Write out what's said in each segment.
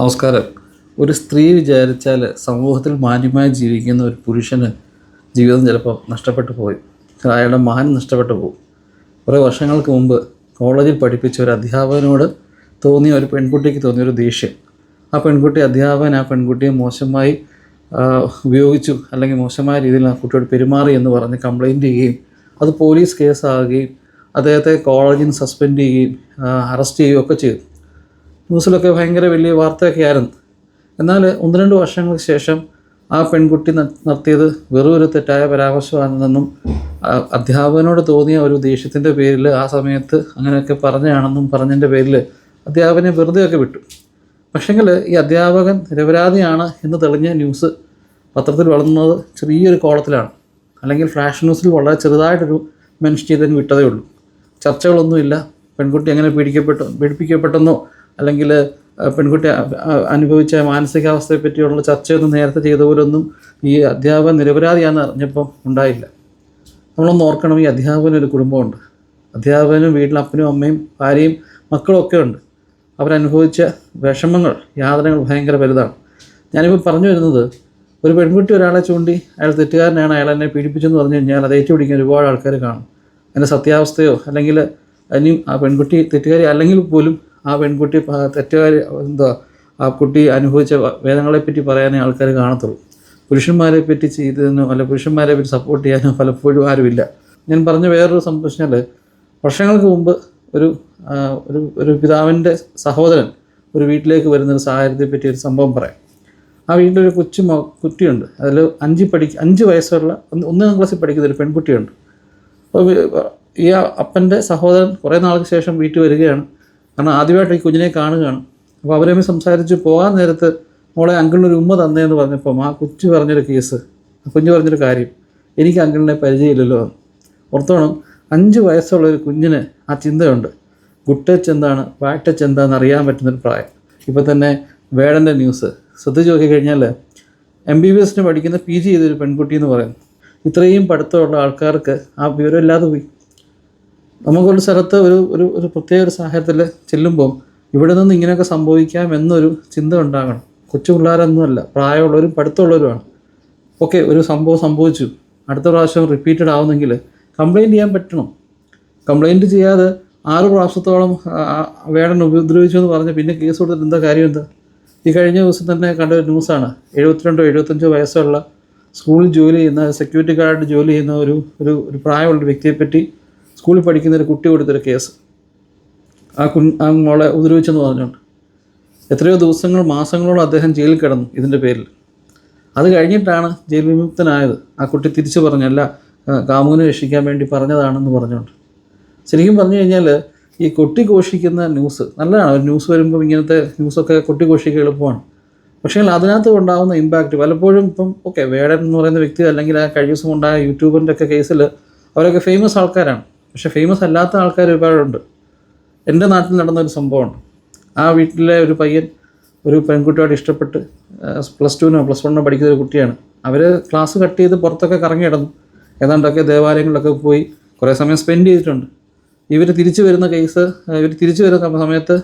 നമസ്കാരം. ഒരു സ്ത്രീ വിചാരിച്ചാൽ സമൂഹത്തിൽ മാന്യമായി ജീവിക്കുന്ന ഒരു പുരുഷന് ജീവിതം ചിലപ്പോൾ നഷ്ടപ്പെട്ടു പോയി. അയാളുടെ മഹൻ നഷ്ടപ്പെട്ടു പോകും. കുറേ വർഷങ്ങൾക്ക് മുമ്പ് കോളേജിൽ പഠിപ്പിച്ച ഒരു അധ്യാപകനോട് തോന്നിയ ഒരു പെൺകുട്ടിക്ക് തോന്നിയ ഒരു ദേഷ്യം. ആ പെൺകുട്ടി അധ്യാപകൻ ആ പെൺകുട്ടിയെ മോശമായി ഉപയോഗിച്ചു അല്ലെങ്കിൽ മോശമായ രീതിയിൽ ആ കുട്ടിയോട് പെരുമാറി എന്ന് പറഞ്ഞ് കംപ്ലൈന്റ് ചെയ്യുകയും അത് പോലീസ് കേസാകുകയും അദ്ദേഹത്തെ കോളേജിൽ നിന്ന് സസ്പെൻഡ് ചെയ്യുകയും അറസ്റ്റ് ചെയ്യുകയും ഒക്കെ ചെയ്തു. ന്യൂസിലൊക്കെ ഭയങ്കര വലിയ വാർത്തയൊക്കെ ആയിരുന്നു എന്നാൽ ഒന്ന് രണ്ട് വർഷങ്ങൾക്ക് ശേഷം ആ പെൺകുട്ടി നടത്തിയത് വെറും ഒരു തെറ്റായ പരാമർശമാണെന്നും അധ്യാപകനോട് തോന്നിയ ഒരു ദേഷ്യത്തിന്റെ പേരിൽ ആ സമയത്ത് അങ്ങനെയൊക്കെ പറഞ്ഞാണെന്നും പറഞ്ഞതിന്റെ പേരിൽ അധ്യാപകനെ വെറുതെയൊക്കെ വിട്ടു. പക്ഷെങ്കിൽ ഈ അധ്യാപകൻ നിരപരാധിയാണ് എന്ന് തെളിഞ്ഞ ന്യൂസ് പത്രത്തിൽ വളർന്നത് ചെറിയൊരു കോളത്തിലാണ്. അല്ലെങ്കിൽ ഫ്ലാഷ് ന്യൂസിൽ വളരെ ചെറുതായിട്ടൊരു മെൻഷൻ ചെയ്തതിന് വിട്ടതേ ഉള്ളൂ. ചർച്ചകളൊന്നുമില്ല. പെൺകുട്ടി എങ്ങനെ പീഡിക്കപ്പെട്ടു പീഡിപ്പിക്കപ്പെട്ടെന്നോ അല്ലെങ്കിൽ പെൺകുട്ടി അനുഭവിച്ച മാനസികാവസ്ഥയെ പറ്റിയുള്ള ചർച്ചയൊന്നും നേരത്തെ ചെയ്ത പോലൊന്നും ഈ അധ്യാപകൻ നിരപരാധിയാണെന്ന് അറിഞ്ഞപ്പം ഉണ്ടായില്ല. നമ്മളൊന്ന് ഓർക്കണം ഈ അധ്യാപകന് ഒരു കുടുംബമുണ്ട്. അധ്യാപകനും വീട്ടിൽ അപ്പനും അമ്മയും ഭാര്യയും മക്കളും ഒക്കെ ഉണ്ട്. അവരനുഭവിച്ച വിഷമങ്ങൾ യാതനകൾ ഭയങ്കര വലുതാണ്. ഞാനിപ്പോൾ പറഞ്ഞു വരുന്നത് ഒരു പെൺകുട്ടി ഒരാളെ ചൂണ്ടി അയാൾ തെറ്റുകാരനാണ് അയാൾ എന്നെ പീഡിപ്പിച്ചെന്ന് പറഞ്ഞു കഴിഞ്ഞാൽ അത് ഏറ്റുപിടിക്കാൻ ഒരുപാട് ആൾക്കാർ കാണും. അതിന്റെ സത്യാവസ്ഥയോ അല്ലെങ്കിൽ ഇനിയും ആ പെൺകുട്ടി തെറ്റുകാരി അല്ലെങ്കിൽ പോലും ആ പെൺകുട്ടി തെറ്റുകാർ എന്താ ആ കുട്ടി അനുഭവിച്ച വേദങ്ങളെപ്പറ്റി പറ്റി പറയാനേ ആൾക്കാർ കാണത്തുള്ളൂ. പുരുഷന്മാരെ പറ്റി ചെയ്തതിനോ അല്ല പുരുഷന്മാരെ പറ്റി സപ്പോർട്ട് ചെയ്യാനോ പലപ്പോഴും ആരുമില്ല. ഞാൻ പറഞ്ഞ വേറൊരു സംഭവം വെച്ചാൽ വർഷങ്ങൾക്ക് മുമ്പ് ഒരു ഒരു ഒരു പിതാവിന്റെ സഹോദരൻ ഒരു വീട്ടിലേക്ക് വരുന്നൊരു സാഹചര്യത്തെ പറ്റി ഒരു സംഭവം പറയാം. ആ വീട്ടിലൊരു കൊച്ചു കുട്ടിയുണ്ട്. അതിൽ അഞ്ച് പഠി അഞ്ച് വയസ്സുള്ള ഒന്നാം ക്ലാസ്സിൽ പഠിക്കുന്ന ഒരു പെൺകുട്ടിയുണ്ട്. അപ്പോൾ ഈ അപ്പന്റെ സഹോദരൻ കുറേ നാൾക്ക് ശേഷം വീട്ടിൽ വരികയാണ്. കാരണം ആദ്യമായിട്ട് ഈ കുഞ്ഞിനെ കാണുകയാണ്. അപ്പോൾ അവരമ്മ സംസാരിച്ച് പോകാൻ നേരത്ത് മോളെ അങ്കിളിനൊരു ഉമ്മ തന്നേന്ന് പറഞ്ഞപ്പം ആ കൊച്ചു പറഞ്ഞൊരു കേസ് ആ കുഞ്ഞ് പറഞ്ഞൊരു കാര്യം. എനിക്ക് അങ്കിളിനെ പരിചയമില്ലല്ലോ. ഓർത്തോണം അഞ്ച് വയസ്സുള്ള ഒരു കുഞ്ഞിന് ആ ചിന്തയുണ്ട്. ഗുഡ് ടച്ച് എന്താണ് ബാഡ് ടച്ച് എന്താണെന്ന് അറിയാൻ പറ്റുന്നൊരു പ്രായം. ഇപ്പോൾ തന്നെ വേടന്റെ ന്യൂസ്. ശ്രദ്ധിച്ച് നോക്കിക്കഴിഞ്ഞാൽ എം ബി ബി എസിന് പഠിക്കുന്ന പി ജി ചെയ്തൊരു പെൺകുട്ടി എന്ന് പറയുന്നു. ഇത്രയും പഠിത്തമുള്ള ആൾക്കാർക്ക് ആ വിവരമില്ലാതെ പോയി. നമുക്കൊരു സ്ഥലത്ത് ഒരു ഒരു ഒരു പ്രത്യേക ഒരു സാഹചര്യത്തിൽ ചെല്ലുമ്പോൾ ഇവിടെ നിന്ന് ഇങ്ങനെയൊക്കെ സംഭവിക്കാം എന്നൊരു ചിന്ത ഉണ്ടാകണം. കൊച്ചു പിള്ളേരൊന്നുമല്ല പ്രായമുള്ളവരും പഠിത്തമുള്ളവരുമാണ്. ഓക്കെ ഒരു സംഭവം സംഭവിച്ചു. അടുത്ത പ്രാവശ്യം റിപ്പീറ്റഡ് ആവുന്നെങ്കിൽ കംപ്ലയിന്റ് ചെയ്യാൻ പറ്റണം. കംപ്ലയിന്റ് ചെയ്യാതെ ആറ് പ്രാവശ്യത്തോളം വേടൻ ഉപദ്രവിച്ചു എന്ന് പറഞ്ഞ് പിന്നെ കേസ് കൊടുത്തിട്ട് എന്താ കാര്യം എന്താ ഈ കഴിഞ്ഞ ദിവസം തന്നെ കണ്ട ഒരു ന്യൂസാണ് എഴുപത്തിരണ്ടോ എഴുപത്തഞ്ചോ വയസ്സുള്ള സ്കൂളിൽ ജോലി ചെയ്യുന്ന സെക്യൂരിറ്റി ഗാർഡ് ജോലി ചെയ്യുന്ന ഒരു ഒരു പ്രായമുള്ള വ്യക്തിയെപ്പറ്റി സ്കൂളിൽ പഠിക്കുന്ന ഒരു കുട്ടി കൊടുത്തൊരു കേസ്. ആ കു ആ മോളെ ഉപദ്രവിച്ചെന്ന് പറഞ്ഞുകൊണ്ട് എത്രയോ ദിവസങ്ങൾ മാസങ്ങളോളം അദ്ദേഹം ജയിലിൽ കിടന്നു ഇതിന്റെ പേരിൽ. അത് കഴിഞ്ഞിട്ടാണ് ജയിൽ വിമുക്തനായത്. ആ കുട്ടി തിരിച്ചു പറഞ്ഞല്ല കാമുവിനെ രക്ഷിക്കാൻ വേണ്ടി പറഞ്ഞതാണെന്ന് പറഞ്ഞുകൊണ്ട്. ശരിക്കും പറഞ്ഞു കഴിഞ്ഞാൽ ഈ കൊട്ടി ഘോഷിക്കുന്ന ന്യൂസ് നല്ലതാണ്. ഒരു ന്യൂസ് വരുമ്പോൾ ഇങ്ങനത്തെ ന്യൂസൊക്കെ കൊട്ടി ഘോഷിക്കുക എളുപ്പമാണ്. പക്ഷേ അതിനകത്ത് ഉണ്ടാകുന്ന ഇമ്പാക്റ്റ് പലപ്പോഴും ഇപ്പം ഓക്കെ വേടൻ എന്ന് പറയുന്ന വ്യക്തി അല്ലെങ്കിൽ ആ കഴിഞ്ഞ ദിവസം ഉണ്ടായ യൂട്യൂബറിന്റെ ഒക്കെ കേസിൽ അവരൊക്കെ ഫേമസ് ആൾക്കാരാണ്. പക്ഷേ ഫേമസ് അല്ലാത്ത ആൾക്കാർ ഒരുപാടുണ്ട്. എന്റെ നാട്ടിൽ നടന്ന ഒരു സംഭവമുണ്ട്. ആ വീട്ടിലെ ഒരു പയ്യൻ ഒരു പെൺകുട്ടിയോട് ഇഷ്ടപ്പെട്ട് പ്ലസ് ടുവിനോ പ്ലസ് വണ്ണോ പഠിക്കുന്ന ഒരു കുട്ടിയാണ്. അവർ ക്ലാസ് കട്ട് ചെയ്ത് പുറത്തൊക്കെ കറങ്ങി കിടന്നു ഏതാണ്ടൊക്കെ ദേവാലയങ്ങളിലൊക്കെ പോയി കുറേ സമയം സ്പെൻഡ് ചെയ്തിട്ടുണ്ട്. ഇവർ തിരിച്ചു വരുന്ന കേസ് ഇവർ തിരിച്ചു വരുന്ന സമയത്ത്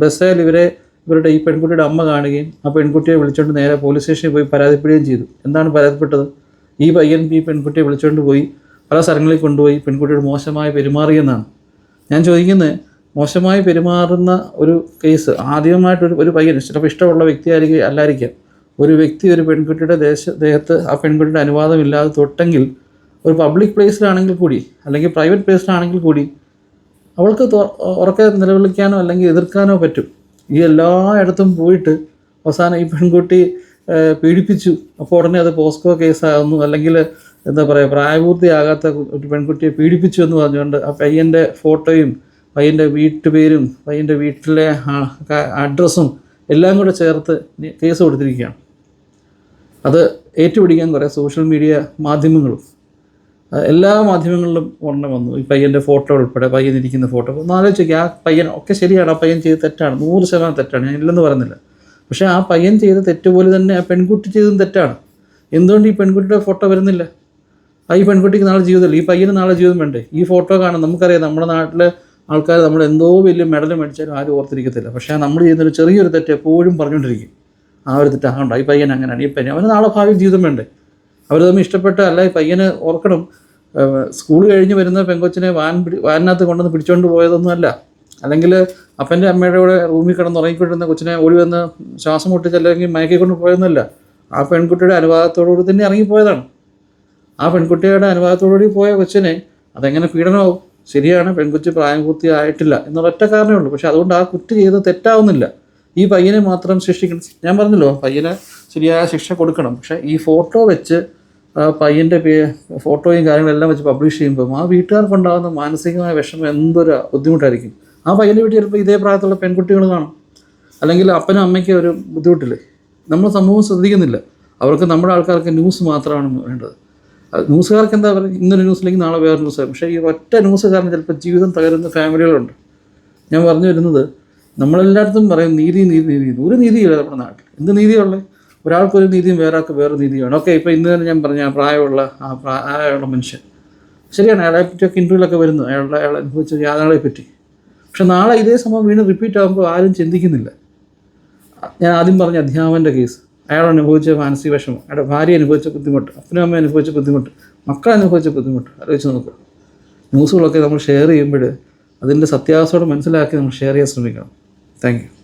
ബസ്സേൽ ഇവരെ ഇവരുടെ ഈ പെൺകുട്ടിയുടെ അമ്മ കാണുകയും ആ പെൺകുട്ടിയെ വിളിച്ചുകൊണ്ട് നേരെ പോലീസ് സ്റ്റേഷനിൽ പോയി പരാതിപ്പെടുകയും ചെയ്തു. എന്താണ് പരാതിപ്പെട്ടത്? ഈ പയ്യൻ ഈ പെൺകുട്ടിയെ വിളിച്ചുകൊണ്ട് പോയി പല സ്ഥലങ്ങളിൽ കൊണ്ടുപോയി പെൺകുട്ടിയോട് മോശമായി പെരുമാറിയെന്നാണ് ഞാൻ ചോദിക്കുന്നത് മോശമായി പെരുമാറുന്ന ഒരു കേസ് ആദ്യമായിട്ടൊരു ഒരു പയ്യൻ ചിലപ്പോൾ ഇഷ്ടമുള്ള വ്യക്തിയായിരിക്കും അല്ലായിരിക്കാം. ഒരു വ്യക്തി ഒരു പെൺകുട്ടിയുടെ ദേശ ദേഹത്ത് ആ പെൺകുട്ടിയുടെ അനുവാദമില്ലാതെ തൊട്ടെങ്കിൽ ഒരു പബ്ലിക് പ്ലേസിലാണെങ്കിൽ കൂടി അല്ലെങ്കിൽ പ്രൈവറ്റ് പ്ലേസിലാണെങ്കിൽ കൂടി അവൾക്ക് ഉറക്കെ നിലവിളിക്കാനോ അല്ലെങ്കിൽ എതിർക്കാനോ പറ്റും. ഈ എല്ലായിടത്തും പോയിട്ട് അവസാനം ഈ പെൺകുട്ടി പീഡിപ്പിച്ചു. അപ്പോൾ ഉടനെ അത് പോസ്കോ കേസാകുന്നു അല്ലെങ്കിൽ എന്താ പറയുക പ്രായപൂർത്തിയാകാത്ത ഒരു പെൺകുട്ടിയെ പീഡിപ്പിച്ചു എന്ന് പറഞ്ഞുകൊണ്ട് ആ പയ്യന്റെ ഫോട്ടോയും പയ്യന്റെ വീട്ടുപേരും പയ്യന്റെ വീട്ടിലെ അഡ്രസ്സും എല്ലാം കൂടെ ചേർത്ത് കേസ് കൊടുത്തിരിക്കുകയാണ്. അത് ഏറ്റുപിടിക്കാൻ കുറേ സോഷ്യൽ മീഡിയ മാധ്യമങ്ങളും എല്ലാ മാധ്യമങ്ങളിലും ഒരെണ്ണം വന്നു. ഈ പയ്യന്റെ ഫോട്ടോ ഉൾപ്പെടെ പയ്യൻ ഇരിക്കുന്ന ഫോട്ടോ ഒന്ന് ആലോചിക്കുക ആ പയ്യൻ ഒക്കെ ശരിയാണ് ആ പയ്യൻ ചെയ്ത് തെറ്റാണ്. നൂറ് ശതമാനം തെറ്റാണ് ഞാൻ ഇല്ലെന്ന് പറയുന്നില്ല. പക്ഷേ ആ പയ്യൻ ചെയ്ത തെറ്റ് പോലെ തന്നെ ആ പെൺകുട്ടി ചെയ്തതും തെറ്റാണ്. എന്തുകൊണ്ട് ഈ പെൺകുട്ടിയുടെ ഫോട്ടോ വരുന്നില്ല? ഈ പെൺകുട്ടിക്ക് നാളെ ജീവിതമില്ല. ഈ പയ്യന് നാളെ ജീവിതം വേണ്ടേ? ഈ ഫോട്ടോ കാണാൻ നമുക്കറിയാം നമ്മുടെ നാട്ടിലെ ആൾക്കാർ നമ്മൾ എന്തോ വലിയ മെഡൽ മേടിച്ചാലും ആരും ഓർത്തിരിക്കത്തില്ല. പക്ഷേ നമ്മൾ ചെയ്യുന്നൊരു ചെറിയൊരു തെറ്റ് എപ്പോഴും പറഞ്ഞുകൊണ്ടിരിക്കും. ആ ഒരു തെറ്റ് ആകണ്ട ഈ പയ്യൻ അങ്ങനെയാണ്. ഈ പയ്യൻ അവന് നാളെ ഭാവി ജീവിതം വേണ്ടേ? അവർ തമ്മിൽ ഇഷ്ടപ്പെട്ട അല്ല ഈ പയ്യന് ഓർക്കണം. സ്കൂൾ കഴിഞ്ഞ് വരുന്ന പെങ്കൊച്ചിനെ വാൻ പിടി വാനിനകത്ത് കൊണ്ടുവന്ന് പിടിച്ചുകൊണ്ട് പോയതൊന്നും അല്ല. അല്ലെങ്കിൽ അപ്പന്റെ അമ്മയുടെ കൂടെ റൂമിൽ കിടന്ന് ഉറങ്ങിക്കൊണ്ടിരുന്ന കൊച്ചിനെ ഓടി വന്ന് ശ്വാസം മുട്ടിച്ച് അല്ലെങ്കിൽ മയക്കിക്കൊണ്ട് പോയതൊന്നുമല്ല ആ പെൺകുട്ടിയുടെ അനുവാദത്തോടുകൂടി തന്നെ ഇറങ്ങിപ്പോയതാണ്. ആ പെൺകുട്ടിയുടെ അനുവാദത്തോടുകൂടി പോയ കൊച്ചിനെ അതെങ്ങനെ പീഡനമാവും? ശരിയാണ് പെൺകുട്ടി പ്രായപൂർത്തിയായിട്ടില്ല എന്നുള്ള ഒറ്റ കാരണമേ ഉള്ളൂ. പക്ഷെ അതുകൊണ്ട് ആ കുട്ടി ചെയ്ത് തെറ്റാവുന്നില്ല. ഈ പയ്യനെ മാത്രം ശിക്ഷിക്കണം. ഞാൻ പറഞ്ഞല്ലോ പയ്യനെ ശരിയായ ശിക്ഷ കൊടുക്കണം. പക്ഷെ ഈ ഫോട്ടോ വെച്ച് പയ്യന്റെ പേ ഫോട്ടോയും കാര്യങ്ങളെല്ലാം വെച്ച് പബ്ലിഷ് ചെയ്യുമ്പോൾ ആ വീട്ടുകാർക്കുണ്ടാകുന്ന മാനസികമായ വിഷമം എന്തൊരു ബുദ്ധിമുട്ടായിരിക്കും. ആ പയ്യന്റെ വീട്ടിൽ ചിലപ്പോൾ ഇതേ പ്രായത്തിലുള്ള പെൺകുട്ടികൾ കാണും. അല്ലെങ്കിൽ അപ്പനും അമ്മയ്ക്ക് ഒരു ബുദ്ധിമുട്ടില്ലേ? നമ്മൾ സമൂഹം ശ്രദ്ധിക്കുന്നില്ല. അവർക്ക് നമ്മുടെ ആൾക്കാർക്ക് ന്യൂസ് മാത്രമാണ് വേണ്ടത്. ന്യൂസുകാർക്ക് എന്താ പറയുക? ഇന്നൊരു ന്യൂസിലേക്ക് നാളെ വേറെ ന്യൂസ് പക്ഷേ ഈ ഒറ്റ ന്യൂസ് കാരണം ചിലപ്പോൾ ജീവിതം തകരുന്ന ഫാമിലികളുണ്ട്. ഞാൻ പറഞ്ഞു വരുന്നത് നമ്മളെല്ലായിടത്തും പറയും നീതി നീതി നീതി. ഒരു നീതിയില്ല നമ്മുടെ നാട്ടിൽ. എന്ത് നീതിയുള്ളത് ഒരാൾക്കൊരു നീതിയും വേറെ ആൾക്ക് വേറെ നീതിയാണ് ഓക്കെ ഇപ്പോൾ ഇന്ന് തന്നെ ഞാൻ പറഞ്ഞ ആ പ്രായമുള്ള ആ പ്രായമുള്ള മനുഷ്യൻ. ശരിയാണ് അയാളെ പറ്റിയൊക്കെ ഇന്റർവ്യൂലൊക്കെ വരുന്നു. അയാളുടെ അയാൾ അനുഭവിച്ച യാതനകളെ പറ്റി. പക്ഷെ നാളെ ഇതേ സംഭവം വീണ്ടും റിപ്പീറ്റ് ആകുമ്പോൾ ആരും ചിന്തിക്കുന്നില്ല. ഞാൻ ആദ്യം പറഞ്ഞ അധ്യാപന്റെ കേസ് അയാൾ അനുഭവിച്ച മാനസിക വിഷമം അയാളുടെ ഭാര്യ അനുഭവിച്ച ബുദ്ധിമുട്ട് അപ്പനും അമ്മ അനുഭവിച്ച ബുദ്ധിമുട്ട് മക്കൾ അനുഭവിച്ച ബുദ്ധിമുട്ട് ആലോചിച്ച് നോക്കുക ന്യൂസുകളൊക്കെ നമ്മൾ ഷെയർ ചെയ്യുമ്പോൾ അതിന്റെ സത്യാവസ്ഥയോട് മനസ്സിലാക്കി നമ്മൾ ഷെയർ ചെയ്യാൻ ശ്രമിക്കണം. താങ്ക്